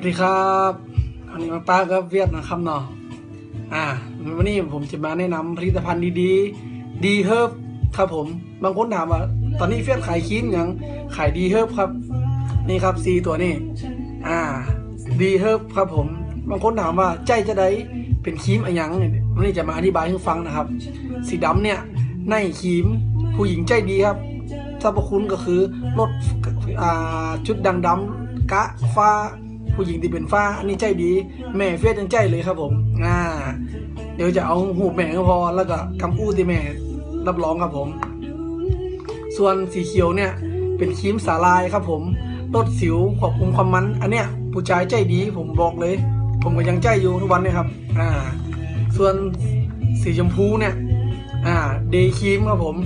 วัสดีครับวันนี้มาป้ากับเวียดนะครับเนาะอ่า วันนี้ผมจะมาแนะนำผลิตภัณฑ์ดีๆ ดีเฮิร์บครับผม บางคนถามว่า ตอนนี้เวียดขายครีมยังขายดีเฮิร์บครับ นี่ครับซีตัวนี้ อ่า ดีเฮิร์บครับผม บางคนถามว่าใจจะได้เป็นครีมอะไรยังวันนี้จะมาอธิบายให้ฟังนะครับ สีดำเนี่ยในครีมผู้หญิงใจดีครับสรรพคุณก็คือลดอ่าจุดด่างดำกะฟ้า ผู้หญิงที่เป็นฟ้าอันนี้ใจดีแม่เฟียสยังใจเลยครับผมอ่าเดี๋ยวจะเอาหูปแม่ก็พอแล้วก็คำอู้ที่แม่รับรองครับผม ส่วนสีเขียวเนี่ยเป็นครีมสาลายครับผมลดสิวควบคุมความมัน อันเนี้ยผู้ชายใจดีผมบอกเลย ผมก็ยังใจอยู่ทุกวันเนะครับอ่าส่วนสีชมพูเนี่ยอ่าเดย์ครีมครับผม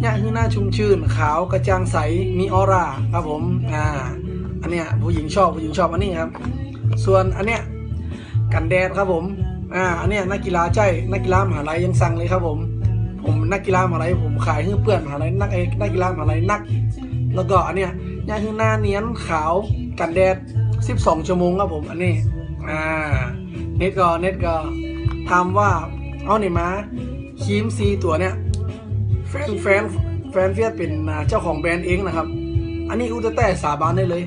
เนี่ยคือหน้าชุ่มชื่นขาวกระจ่างใสมีออร่าครับผมอ่า อันเนี้ยผู้หญิงชอบผู้หญิงชอบอันนี้ครับ ส่วนอันเนี้ยกันแดดครับผมอ่าอันเนี้ยนักกีฬาใจนักกีฬามหาลัยยังสั่งเลยครับผม ผมนักกีฬามหาลัยผมขายให้เพื่อนมหาลัยนักเอกนักกีฬามหาลัยนัก แล้วก็อันเนี้ยนี่คือหน้าเนียนขาวกันแดด 12 ชั่วโมงครับผมอันนี้อ่าเน็ตก็เน็ตก็ถามว่าเอาไหนมาครีมซีตัวเนี้ยแฟนแฟนแฟนเฟียสเป็นเจ้าของแบรนด์เองนะครับ อันนี้อุตแต่สาบานได้เลย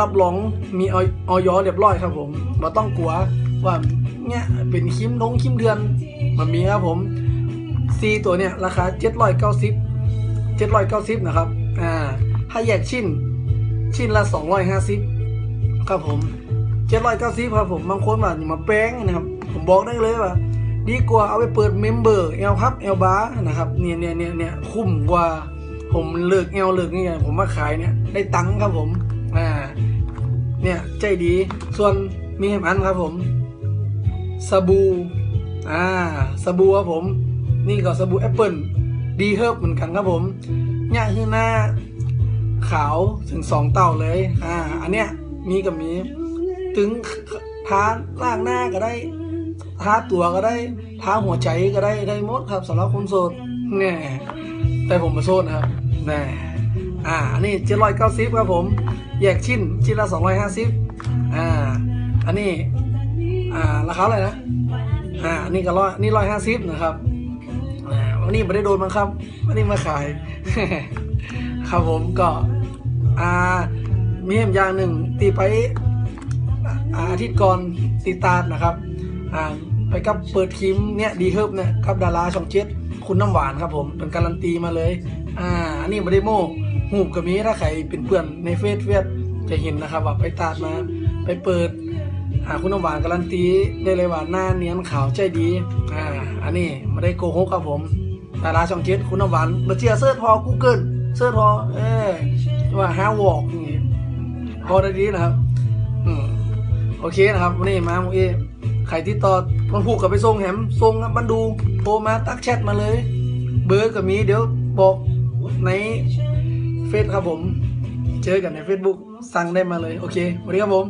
รับรองมีออยอเรียบร้อยครับผมเราต้องกลัวว่าเนี่ยเป็นครีมนงครีมเดือน มันมีครับผมซีตัวเนี้ยราคา790 790นะครับอ่าถ้าแยกชิ้น ชิ้นละ250ครับผม790ครับผมบางคนว่าอย่ามาแป้งนะครับ ผมบอกได้เลยว่าดีกว่าเอาไปเปิดเมมเบอร์เอลครับเอลบาร์นะครับเนี่ยเนี่ยเนี่ยเนี่ยคุ้มกว่าผมเลิกเอลเลิกนี่ไงผมมาขายเนี่ยได้ตังค์ครับผม เนี่ยใจดีส่วนมีแฮมอันครับผมสบู่อ่าสบู่ครับผม นี่ก็สบู่แอปเปิลดีเฮิร์บเหมือนกันครับผมเนี่ยคือหน้าขาวถึงสองเต่าเลยอ่าอันเนี้ยมีกับมีถึงทาล่างหน้าก็ได้ทาตัวก็ได้ทาหัวใจก็ได้ได้หมดครับสำหรับคนโสดเนี่ยแต่ผมมาโสดนครับแน่อ่านนี้เจ็ดร้อยเก้าสิบครับผม แยกชิ้น ชิ้นละสองร้อยห้าสิบอ่า อันนี้ อ่า ราคาอะไรนะ อ่า อันนี้ก็ร้อยนี่ร้อยห้าสิบนะครับ อ่า วันนี้ไม่ได้โดนมั้งครับ วันนี้มาขาย ครับผมก็ อ่า มีเหตุอย่างหนึ่ง ตีไปอ่าอาทิตย์ก่อนตีตาดนะครับ อ่า ไปกับเปิดครีมเนี่ยดีเฮิบเนี่ยกับดาราช่องเจ็ดคุณน้ำหวานครับผม เป็นการันตีมาเลย อ่า อันนี้ไม่ได้โม้ หูบกับมีถ้าใครเป็นเพื่อนในเฟซเฟซจะเห็นนะครับว่าไปตาดมาไปเปิดอ่าคุณน้ำหวานการันตีได้เลยว่าหน้าเนียนขาวใจดีอ่าอันนี้ไม่ได้โกหกครับผมดาราช่องเจ็ดคุณน้ำหวานมาเชียร์เสิร์ชพอ Google เสิร์ชพอเออว่าฮาวอกนี่พอได้ดีนะครับอืมโอเคนะครับวันนี้มาโมเอใครที่ต่อมันผูกกับไปส่งแหมส่งมันดูโทรมาตักแชทมาเลย เบอร์ก็มีเดี๋ยวบอกใน เฟซครับผม เจอกันใน Facebook สั่งได้มาเลย โอเคสวัสดีครับผม